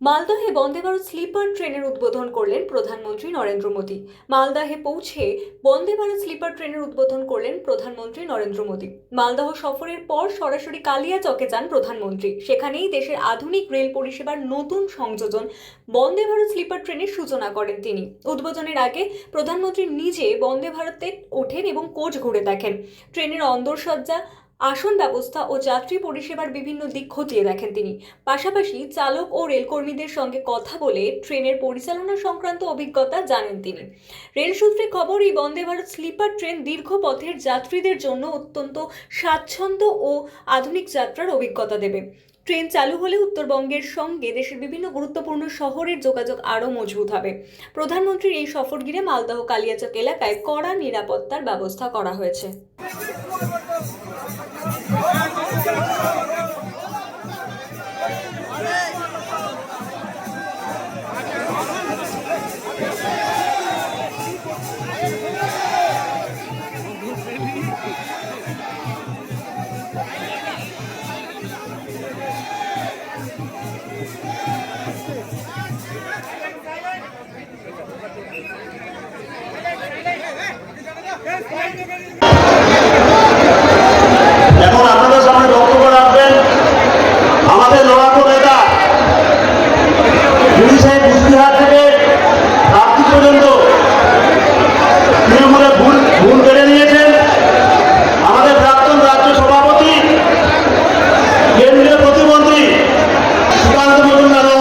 মালদহে Vande Bharat sleeper ট্রেনের উদ্বোধন করলেন প্রধানমন্ত্রী নরেন্দ্র মোদী। মালদাহে পৌঁছে বন্দে ভারত স্লিপার ট্রেনের উদ্বোধন করলেন প্রধানমন্ত্রী নরেন্দ্র মোদী। মালদহ সফরের পর সরাসরি কালিয়াচকে যান প্রধানমন্ত্রী। সেখানেই দেশের আধুনিক রেল পরিষেবার নতুন সংযোজন বন্দে ভারত স্লিপার ট্রেনের সূচনা করেন তিনি। উদ্বোধনের আগে প্রধানমন্ত্রী নিজে বন্দে ভারতে ওঠেন এবং কোচ ঘুরে দেখেন। ট্রেনের অন্দরসজ্জা আসন ব্যবস্থা ও যাত্রী পরিষেবার বিভিন্ন দিক খতিয়ে দেখেন তিনি। পাশাপাশি চালক ও রেলকর্মীদের সঙ্গে কথা বলে ট্রেনের পরিচালনা সংক্রান্ত অভিজ্ঞতা জানেন তিনি। রেল সূত্রে খবর, এই বন্দে ভারত স্লিপার ট্রেন দীর্ঘ পথের যাত্রীদের জন্য অত্যন্ত স্বাচ্ছন্দ্য ও আধুনিক যাত্রার অভিজ্ঞতা দেবে। ট্রেন চালু হলে উত্তরবঙ্গের সঙ্গে দেশের বিভিন্ন গুরুত্বপূর্ণ শহরের যোগাযোগ আরও মজবুত হবে। প্রধানমন্ত্রীর এই সফর ঘিরে মালদহ কালিয়াচক এলাকায় কড়া নিরাপত্তার ব্যবস্থা করা হয়েছে। ఉన్నారు?